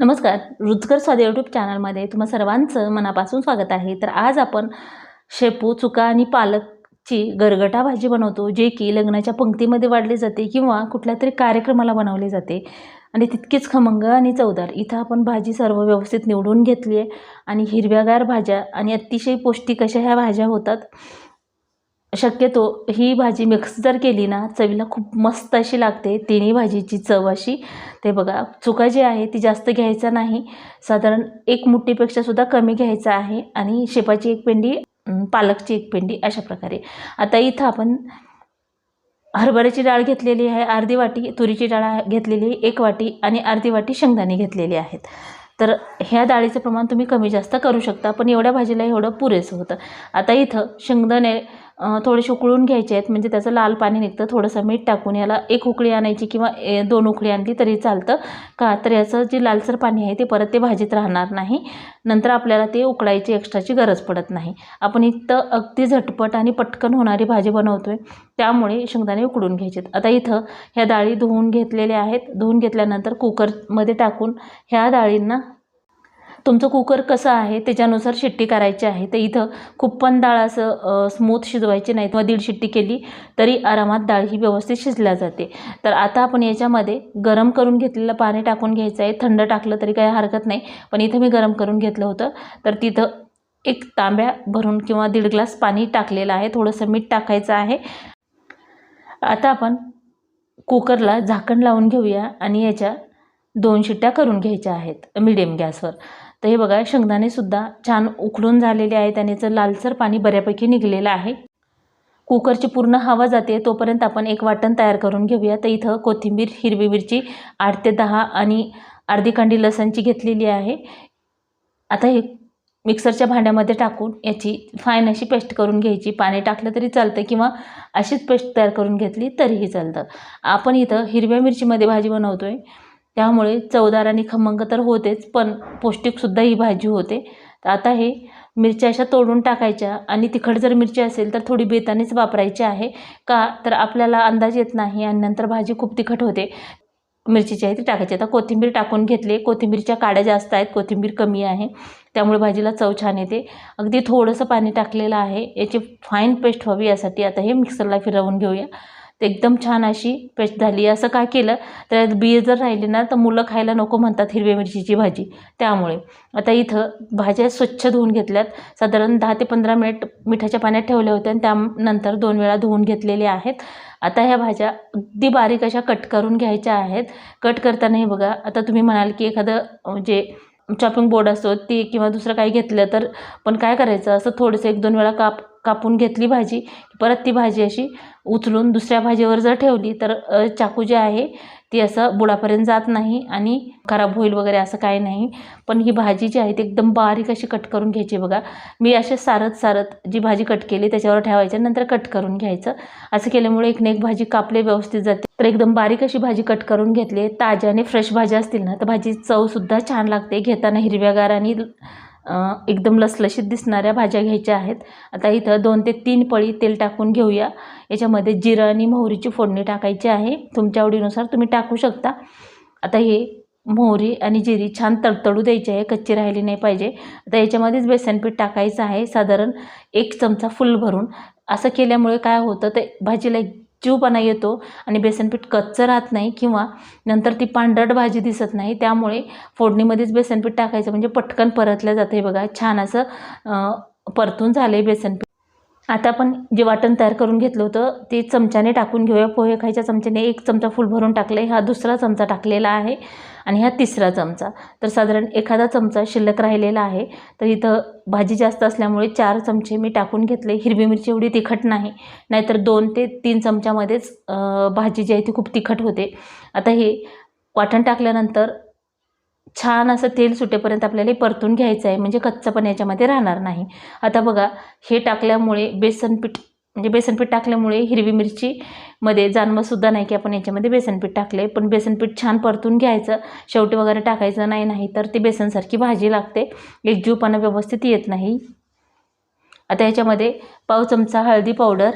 नमस्कार. रुचकर स्वाद यूट्यूब चॅनलमध्ये तुम्हा सर्वांचं मनापासून स्वागत आहे. तर आज आपण शेपू चुका आणि पालकची गरगटा भाजी बनवतो जे की लग्नाच्या पंक्तीमध्ये वाढली जाते किंवा कुठल्या तरी कार्यक्रमाला बनवली जाते. आणि तितकीच खमंग आणि चवदार. इथं आपण भाजी सर्व व्यवस्थित निवडून घेतली आहे. आणि हिरव्यागार भाज्या आणि अतिशय पौष्टिक अशा ह्या भाज्या होतात. शक्यतो ही भाजी मिक्स जर केली ना चवीला खूप मस्त अशी लागते. तिन्ही भाजीची चव अशी. ते बघा चुका जी आहे ती जास्त घ्यायचा नाही. साधारण एक मुठ्ठीपेक्षा सुद्धा कमी घ्यायचा आहे. आणि शेपाची एक पेंडी पालकची एक पेंडी अशा प्रकारे. आता इथं आपण हरभऱ्याची डाळ घेतलेली आहे अर्धी वाटी तुरीची डाळ घेतलेली आहे एक वाटी आणि अर्धी वाटी शेंगदाणे घेतलेली आहेत. तर ह्या डाळीचं प्रमाण तुम्ही कमी जास्त करू शकता पण एवढ्या भाजीला एवढं पुरेसं होतं. आता इथं शेंगदाणे थोडेसे उकळून घ्यायचे आहेत. म्हणजे त्याचं लाल पाणी निघतं. थोडंसं मीठ टाकून याला एक उकळी आणायची किंवा ए, दोन उकळी आणली तरी चालतं. का? तर याचं जे लालसर पाणी आहे ते परत ते भाजीत राहणार नाही. नंतर आपल्याला ते उकळायची एक्स्ट्राची गरज पडत नाही. आपण इथं अगदी झटपट आणि पटकन होणारी भाजी बनवतो आहे त्यामुळे शेंगदाणे उकडून घ्यायचेत. आता इथं ह्या डाळी धुवून घेतलेल्या आहेत. धुवून घेतल्यानंतर कुकरमध्ये टाकून ह्या डाळींना तुमचं कुकर कसं आहे? त्याच्यानुसार शिट्टी करायची आहे. तर इथं खूप पण डाळ असं स्मूथ शिजवायची नाही. किंवा दीड शिट्टी केली तरी आरामात डाळ ही व्यवस्थित शिजल्या जाते. तर आता आपण याच्यामध्ये गरम करून घेतलेलं पाणी टाकून घ्यायचं आहे. थंड टाकलं तरी काही हरकत नाही. पण इथं मी गरम करून घेतलं होतं. तर तिथं एक तांब्या भरून किंवा दीड ग्लास पाणी टाकलेलं आहे. थोडंसं मीठ टाकायचं आहे. आता आपण कुकरला झाकण लावून घेऊया आणि याच्या दोन शिट्ट्या करून घ्यायच्या आहेत. मिडियम गॅसवर. तर हे बघा शेंगदाणेसुद्धा छान उकळून झालेले आहेत आणि याचं लालसर पाणी बऱ्यापैकी निघलेलं आहे. कुकरची पूर्ण हवा जाते तोपर्यंत आपण एक वाटण तयार करून घेऊया. तर इथं कोथिंबीर हिरवी मिरची आठ ते दहा आणि अर्धी कांडी लसणची घेतलेली आहे. आता हे मिक्सरच्या भांड्यामध्ये टाकून याची फाईन अशी पेस्ट करून घ्यायची. पाणी टाकलं तरी चालतं किंवा अशीच पेस्ट तयार करून घेतली तरीही चालतं. आपण इथं हिरव्या मिरचीमध्ये भाजी बनवतो आहे त्यामुळे चवदार आणि खमंग तर होतेच पण पौष्टिकसुद्धा ही भाजी होते. तर आता हे मिरच्या अशा तोडून टाकायच्या आणि तिखट जर मिरची असेल तर थोडी बेतानेच वापरायची आहे. का? तर आपल्याला अंदाज येत नाही आणि नंतर भाजी खूप तिखट होते. मिरचीची आहे ती टाकायची. आता कोथिंबीर टाकून घेतली. कोथिंबीरच्या काड्या जास्त आहेत. कोथिंबीर कमी आहे. त्यामुळे भाजीला चव छान येते. अगदी थोडंसं पाणी टाकलेलं आहे. याची फाईन पेस्ट व्हावी यासाठी आता हे मिक्सरला फिरवून घेऊया. तर एकदम छान अशी पेस्ट झाली. असं काय केलं? तर यात बिये जर राहिली ना तर मुलं खायला नको म्हणतात हिरव्या मिरचीची भाजी. त्यामुळे आता इथं भाज्या स्वच्छ धुवून घेतल्यात. साधारण दहा ते पंधरा मिनिट मिठाच्या पाण्यात ठेवल्या होत्या आणि त्यानंतर दोन वेळा धुवून घेतलेल्या आहेत. आता ह्या भाज्या अगदी बारीक अशा कट करून घ्यायच्या आहेत. कट करताना हे बघा आता तुम्ही म्हणाल की एखादं जे चॉपिंग बोर्ड असतो ते किंवा दुसरं काही घेतलं तर पण काय करायचं? असं थोडंसं एक दोन वेळा काप कापून घेतली भाजी परत ती भाजी अशी उचलून दुसऱ्या भाजीवर जर ठेवली तर चाकू जे आहे ती असं बुडापर्यंत जात नाही आणि खराब होईल वगैरे असं काही नाही. पण ही भाजी जी आहे ती एकदम बारीक अशी कट करून घ्यायची बघा. मी असे सारत सारत जी भाजी कट केली त्याच्यावर ठेवायचं नंतर कट करून घ्यायचं. असं केल्यामुळे एक ना एक भाजी कापले व्यवस्थित जाते. तर एकदम बारीक अशी भाजी कट करून घेतली. ताज्या आणि फ्रेश भाज्या असतील ना तर भाजी चवसुद्धा छान लागते. घेताना हिरव्यागार आणि एकदम लसलशीत दिसणाऱ्या भाज्या घ्यायच्या आहेत. आता इथं दोन ते तीन पळी तेल टाकून घेऊया. याच्यामध्ये जिरं आणि मोहरीची फोडणी टाकायची आहे. तुमच्या आवडीनुसार तुम्ही टाकू शकता. आता हे मोहरी आणि जिरी छान तडतडू द्यायची आहे. कच्ची राहिली नाही पाहिजे. आता याच्यामध्येच बेसनपीठ टाकायचं आहे. साधारण एक चमचा फुल भरून. असं केल्यामुळे काय होतं ते भाजीला जीवपणा येतो आणि बेसनपीठ कच्चं राहत नाही किंवा नंतर ती पांढरट भाजी दिसत नाही त्यामुळे फोडणीमध्येच बेसनपीठ टाकायचं. म्हणजे पटकन परतलं जातं. हे बघा छान असं परतून झालं आहे बेसनपीठ. आता आपण जे वाटण तयार करून घेतलं होतं ते चमच्याने टाकून घेऊया. पोहे खायच्या चमच्याने एक चमचा फुल भरून टाकले हा दुसरा चमचा टाकलेला आहे आणि हा तिसरा चमचा. तर साधारण एखादा चमचा शिल्लक राहिलेला आहे. तर इथं भाजी जास्त असल्यामुळे चार चमचे मी टाकून घेतले. हिरवी मिरची एवढी तिखट नाही. नाहीतर दोन ते तीन चमच्यामध्येच भाजी जी आहे ती खूप तिखट होते. आता हे वाटण टाकल्यानंतर छान असं तेल सुटेपर्यंत आपल्याला परतून घ्यायचं आहे. म्हणजे कच्चं पण याच्यामध्ये राहणार नाही. आता बघा हे टाकल्यामुळे बेसनपीठ म्हणजे बेसनपीठ टाकल्यामुळे हिरवी मिरचीमध्ये जाणवंसुद्धा नाही की आपण याच्यामध्ये बेसनपीठ टाकले पण बेसनपीठ छान परतून घ्यायचं. शेवटी वगैरे टाकायचं नाही नाही तर ती बेसनसारखी भाजी लागते. एकजीवपणा व्यवस्थित येत नाही. आता याच्यामध्ये पाव चमचा हळदी पावडर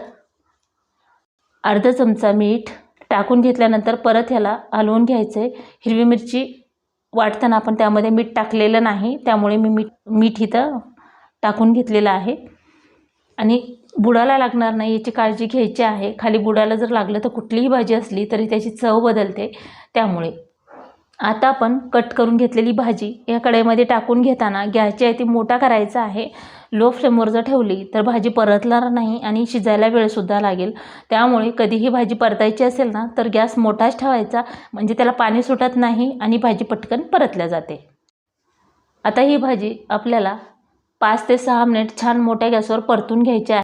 अर्धा चमचा मीठ टाकून घेतल्यानंतर परत ह्याला हलवून घ्यायचं आहे हिरवी मिरची वाटताना आपण त्यामध्ये मीठ टाकलेलं नाही त्यामुळे मी मीठ मीठ इथं टाकून घेतलेलं आहे. आणि बुडाला लागणार नाही याची काळजी घ्यायची आहे. खाली बुडाला जर लागलं तर कुठलीही भाजी असली तरी त्याची चव बदलते त्यामुळे. आता आपण कट करून घेतलेली भाजी या कढईमध्ये टाकून घेताना गॅसची आहे ती मोठा करायचा आहे. लो फ्लेमवर जर ठेवली तर भाजी परतणार नाही आणि शिजायला वेळसुद्धा लागेल. त्यामुळे कधीही भाजी परतायची असेल ना तर गॅस मोठाच ठेवायचा म्हणजे त्याला पाणी सुटत नाही आणि भाजी पटकन परतल्या जाते. आता ही भाजी आपल्याला पाच ते सहा मिनिट छान मोठ्या गॅसवर परतून घ्यायची आहे.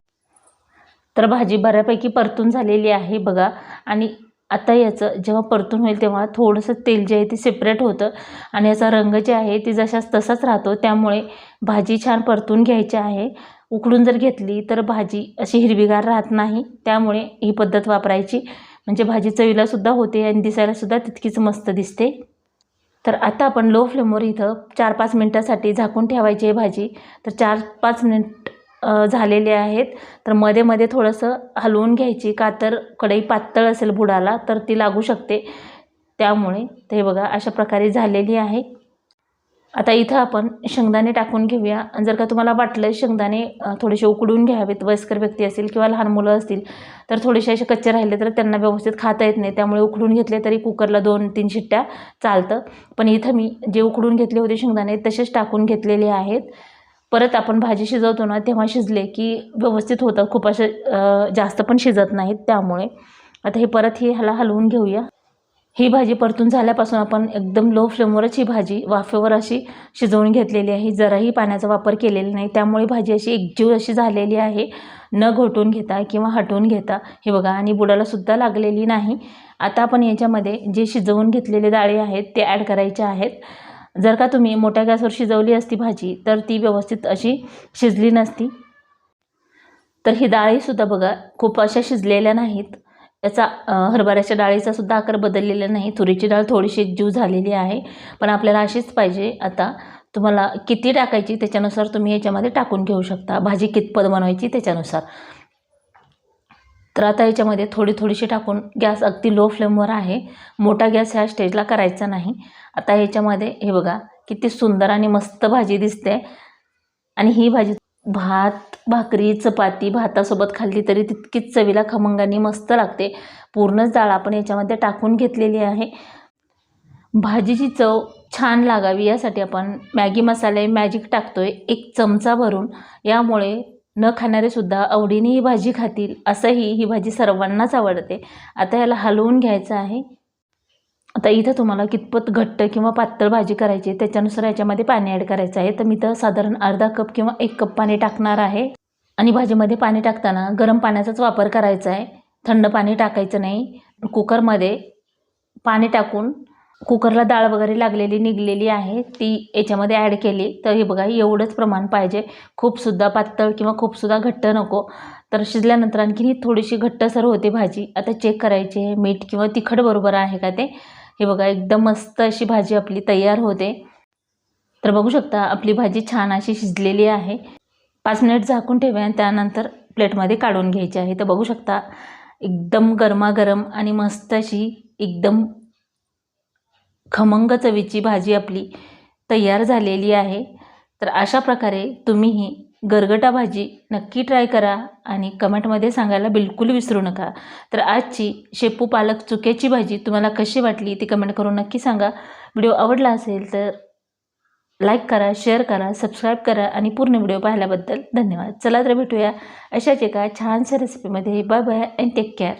तर भाजी बऱ्यापैकी परतून झालेली आहे बघा. आणि आता याचं जेव्हा परतून होईल तेव्हा थोडंसं तेल जे आहे ते सेपरेट होतं. आणि याचा रंग जे आहे ते जशाच तसाच राहतो. त्यामुळे भाजी छान परतून घ्यायची आहे. उकडून जर घेतली तर भाजी अशी हिरवीगार राहत नाही. त्यामुळे ही पद्धत वापरायची. म्हणजे भाजी चवीलासुद्धा होते आणि दिसायलासुद्धा तितकीच मस्त दिसते. तर आता आपण लो फ्लेमवर इथं चार पाच मिनटासाठी झाकून ठेवायची आहे भाजी. तर चार पाच मिनिट झालेले आहेत. तर मध्ये मध्ये थोडंसं हलवून घ्यायची. का तर कढई पातळ असेल बुडाला तर ती लागू शकते. त्यामुळे ते बघा अशा प्रकारे झालेली आहे. आता इथं आपण शेंगदाणे टाकून घेऊया. जर का तुम्हाला वाटलं शेंगदाणे थोडेसे उकडून घ्यावेत वयस्कर व्यक्ती असतील किंवा लहान मुलं असतील तर थोडेसे असे कच्चे राहिले तर त्यांना व्यवस्थित खाता येत नाही. त्यामुळे उकडून घेतले तरी कुकरला दोन तीन शिट्ट्या चालतं. पण इथं मी जे उकडून घेतले होते शेंगदाणे तसेच टाकून घेतलेले आहेत. परत आपण भाजी शिजवतो ना तेव्हा शिजले की व्यवस्थित होतं. खूप असे जास्त पण शिजत नाहीत त्यामुळे. आता हे परत ही ह्याला हलवून घेऊया. ही भाजी परतून झाल्यापासून आपण एकदम लो फ्लेमवरच ही भाजी वाफेवर अशी शिजवून घेतलेली आहे. जराही पाण्याचा वापर केलेला नाही. त्यामुळे भाजी अशी एकजीव अशी झालेली आहे. न घोटून घेता किंवा हटवून घेता. हे बघा आणि बुडालासुद्धा लागलेली नाही. आता आपण याच्यामध्ये जे शिजवून घेतलेले डाळी आहेत ते ॲड करायचे आहेत. जर का तुम्ही मोठ्या गॅसवर शिजवली असती भाजी तर ती व्यवस्थित अशी शिजली नसती. तर ही डाळीसुद्धा बघा खूप अशा शिजलेल्या नाहीत. याचा हरभऱ्याच्या डाळीचा सुद्धा आकार बदललेला नाही. तुरीची डाळ थोडीशी जीव झालेली आहे. पण आपल्याला अशीच पाहिजे. आता तुम्हाला किती टाकायची त्याच्यानुसार तुम्ही याच्यामध्ये टाकून घेऊ शकता. भाजी कितपत बनवायची त्याच्यानुसार. तर आता याच्यामध्ये थोडी थोडीशी टाकून गॅस अगदी लो फ्लेमवर आहे. मोठा गॅस ह्या स्टेजला करायचा नाही. आता ह्याच्यामध्ये हे बघा किती सुंदर आणि मस्त भाजी दिसते. आणि ही भाजी भात भाकरी चपाती भातासोबत खाल्ली तरी तितकीच चवीला खमंगाने मस्त लागते. पूर्णच डाळ आपण याच्यामध्ये टाकून घेतलेली आहे. भाजीची चव छान लागावी यासाठी आपण मॅगी मसाले मॅजिक टाकतोय. एक चमचा भरून. यामुळे न खाणारेसुद्धा आवडीने ही भाजी खातील असंही ही भाजी सर्वांनाच आवडते. आता याला हलवून घ्यायचं आहे. आता इथं तुम्हाला कितपत घट्ट किंवा पातळ भाजी करायची आहे त्याच्यानुसार याच्यामध्ये पाणी ॲड करायचं आहे. तर मी तर साधारण अर्धा कप किंवा एक कप पाणी टाकणार आहे. आणि भाजीमध्ये पाणी टाकताना गरम पाण्याचाच वापर करायचा आहे. थंड पाणी टाकायचं नाही. कुकरमध्ये पाणी टाकून कुकरला डाळ वगैरे लागलेली निघलेली आहे ती याच्यामध्ये ॲड केली. तर हे बघा एवढंच प्रमाण पाहिजे. खूपसुद्धा पातळ किंवा खूपसुद्धा घट्ट नको. तर शिजल्यानंतर आणखीन ही थोडीशी घट्टसर होते भाजी. आता चेक करायची आहे मीठ किंवा तिखट बरोबर आहे का ते. हे बघा एकदम मस्त अशी भाजी आपली तयार होते. तर बघू शकता आपली भाजी छान अशी शिजलेली आहे. पाच मिनिट झाकून ठेवा आणि त्यानंतर प्लेटमध्ये काढून घ्यायची आहे. तर बघू शकता एकदम गरमागरम आणि मस्त अशी एकदम खमंग चवीची भाजी आपली तयार झालेली आहे. तर अशा प्रकारे तुम्हीही गरगटा भाजी नक्की ट्राय करा आणि कमेंटमध्ये सांगायला बिलकुल विसरू नका. तर आजची शेपू पालक चुक्याची भाजी तुम्हाला कशी वाटली ती कमेंट करून नक्की सांगा. व्हिडिओ आवडला असेल तर लाईक करा शेअर करा सबस्क्राईब करा आणि पूर्ण व्हिडिओ पाहिल्याबद्दल धन्यवाद. चला तर भेटूया अशाच एका छानशा रेसिपीमध्ये. Bye bye and take care.